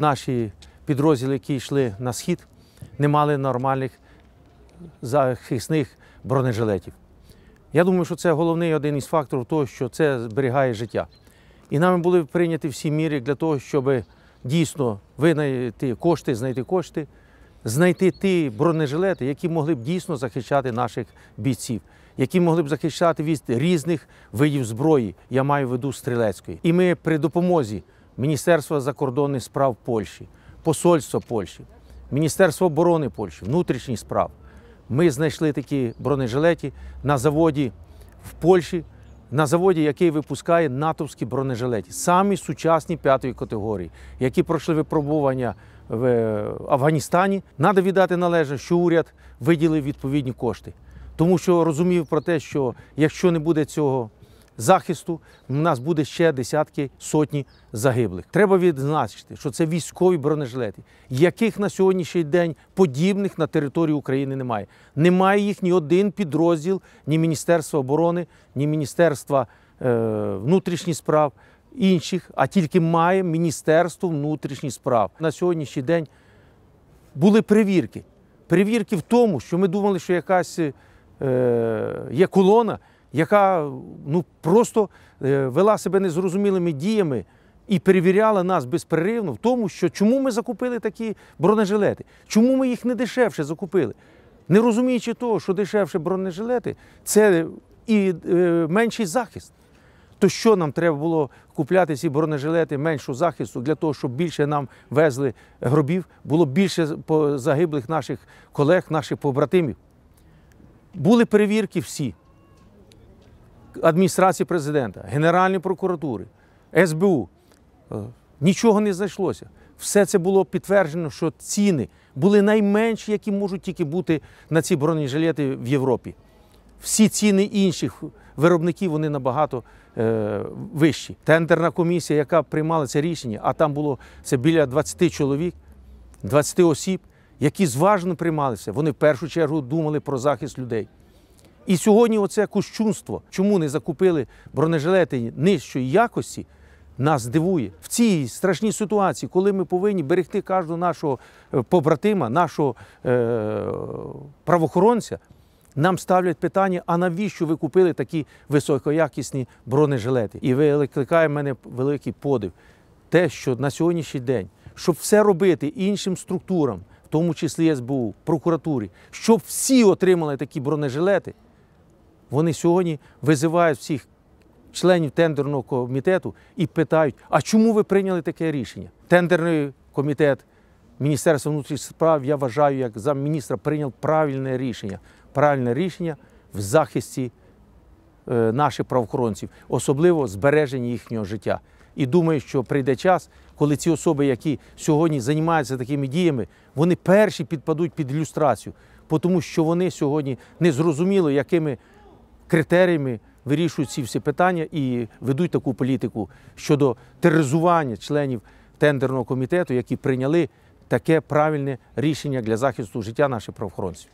Наші підрозділи, які йшли на схід, не мали нормальних захисних бронежилетів. Я думаю, що це головний один із факторів того, що це зберігає життя. І нами були прийняті всі міри для того, щоб дійсно винайти кошти, знайти кошти, знайти ті бронежилети, які могли б дійсно захищати наших бійців, які могли б захищати від різних видів зброї, я маю в виду стрілецької. І ми при допомозі Міністерства закордонних справ Польщі, Посольства Польщі, Міністерства оборони Польщі, внутрішніх справ. Ми знайшли такі бронежилети на заводі в Польщі, на заводі, який випускає натовські бронежилети, самі сучасні п'ятої категорії, які пройшли випробування в Афганістані. Надо віддати належне, що уряд виділив відповідні кошти, тому що розумів про те, що якщо не буде цього захисту, у нас буде ще десятки сотні загиблих. Треба відзначити, що це військові бронежилети, яких на сьогоднішній день подібних на території України немає. Немає їх ні один підрозділ, ні Міністерства оборони, ні Міністерства е, внутрішніх справ інших, а тільки має Міністерство внутрішніх справ. На сьогоднішній день були перевірки. Перевірки в тому, що ми думали, що якась е, є колона, яка ну, просто е, вела себе незрозумілими діями і перевіряла нас безперервно в тому, що чому ми закупили такі бронежилети, чому ми їх не дешевше закупили. Не розуміючи того, що дешевше бронежилети це і е, менший захист. То що нам треба було купляти ці бронежилети меншого захисту для того, щоб більше нам везли гробів, було більше загиблих наших колег, наших побратимів? Були перевірки всі адміністрації президента, Генеральної прокуратури, СБУ. Е, Нічого не знайшлося. Все це було підтверджено, що ціни були найменші, які можуть тільки бути на ці бронежилети в Європі. Всі ціни інших виробників вони набагато е, вищі. Тендерна комісія, яка приймала це рішення, а там було це біля 20 чоловік, 20 осіб, які зважно приймалися. Вони в першу чергу думали про захист людей. І сьогодні оце кощунство, чому не закупили бронежилети нижчої якості, нас дивує. В цій страшній ситуації, коли ми повинні берегти кожного нашого е, побратима, нашого е, правоохоронця, нам ставлять питання, а навіщо ви купили такі високоякісні бронежилети? І викликає в мене великий подив. Те, що на сьогоднішній день, щоб все робити іншим структурам, в тому числі СБУ, прокуратурі, щоб всі отримали такі бронежилети, вони сьогодні визивають всіх членів тендерного комітету і питають: а чому ви прийняли таке рішення? Тендерний комітет Міністерства внутрішніх справ, я вважаю, як замміністра прийняв правильне рішення. Правильне рішення в захисті е, наших правоохоронців, особливо збереження їхнього життя. І думаю, що прийде час, коли ці особи, які сьогодні займаються такими діями, вони перші підпадуть під ілюстрацію, тому що вони сьогодні незрозуміло, якими критеріями вирішують ці всі питання і ведуть таку політику щодо тероризування членів тендерного комітету, які прийняли таке правильне рішення для захисту життя наших правоохоронців.